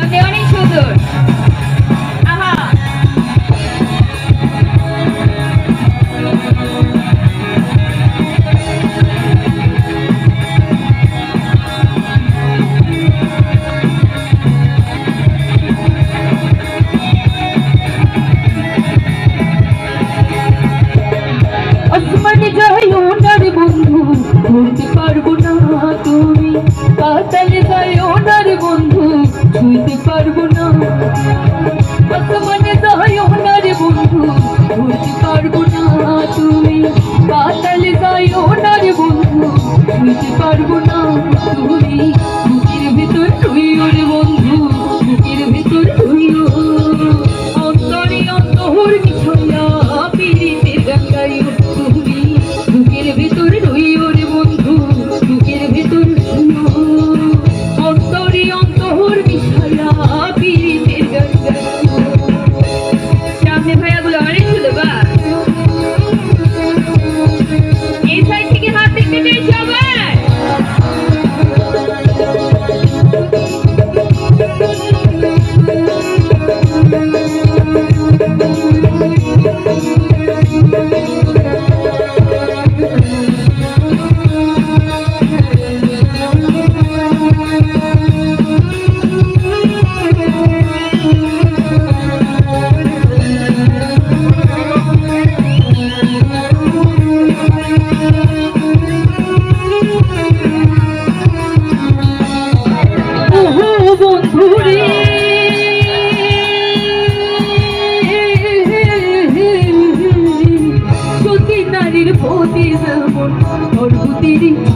সামনে অনেক সুন্দর ছুঁইতে পারব না তুমি City.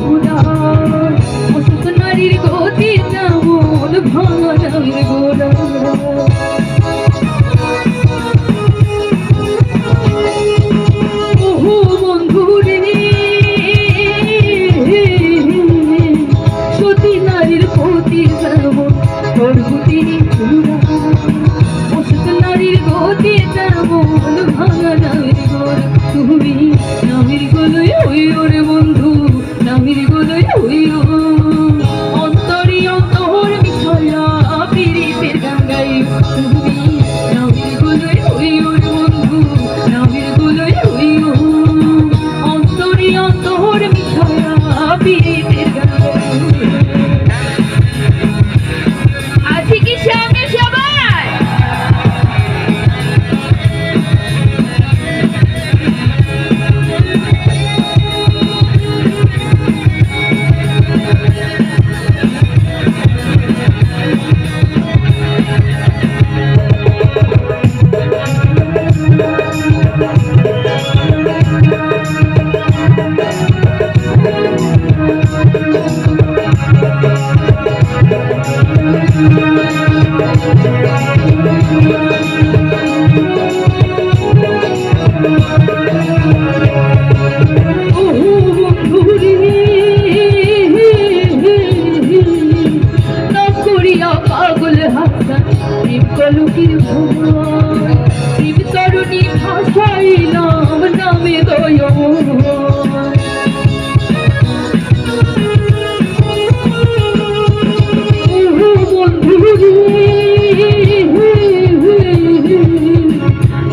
শিবকলুকির ভুবন শিবতরুণী ভাষাইলাম নামে দয়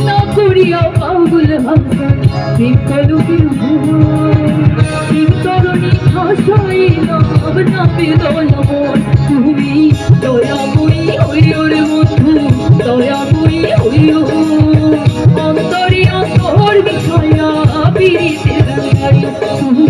না করিয়া পাগল ভাষা শিবকল Música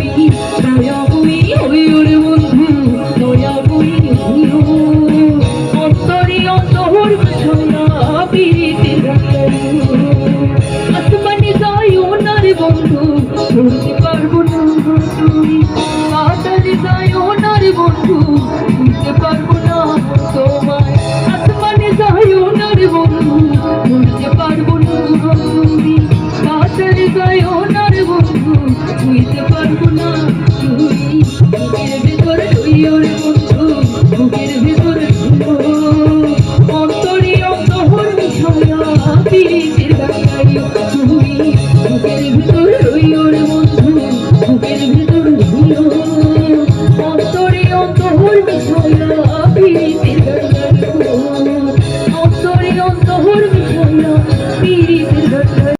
అనుకున్నాను.